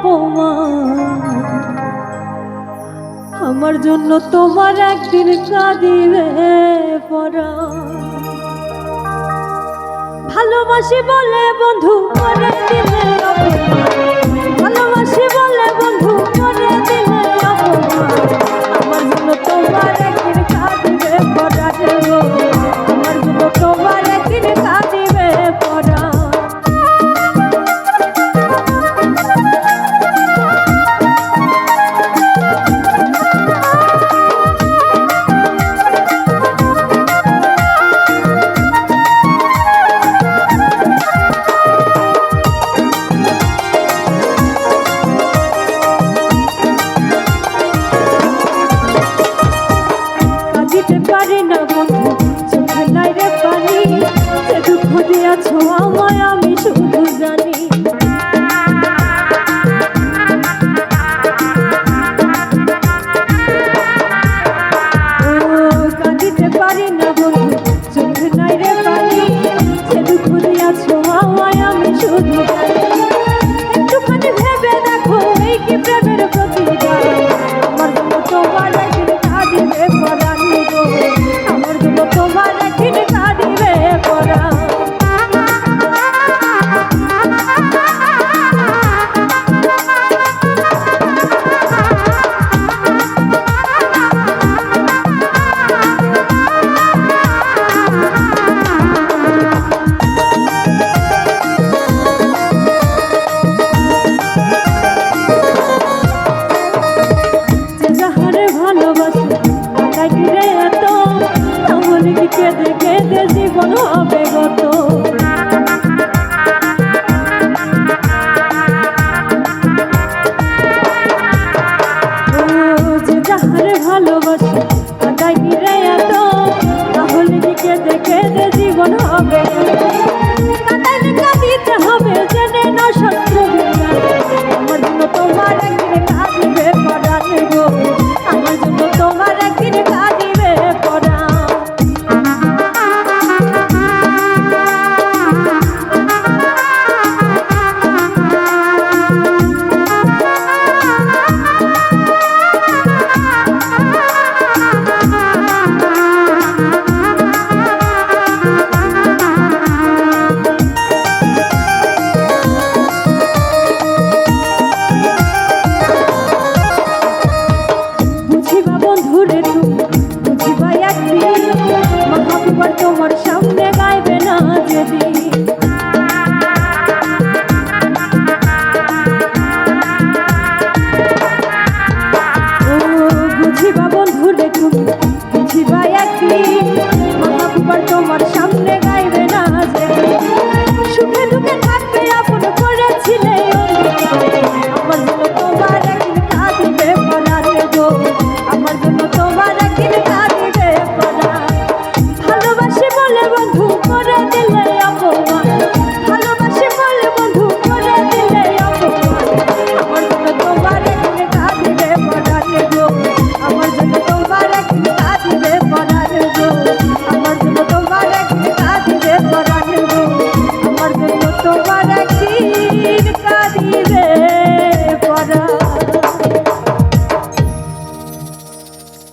অপমান। আমার জন্য তোমার একদিন কাঁদিবে পড়া ভালোবাসি বলে বন্ধু করে অপমান। শুধু que de que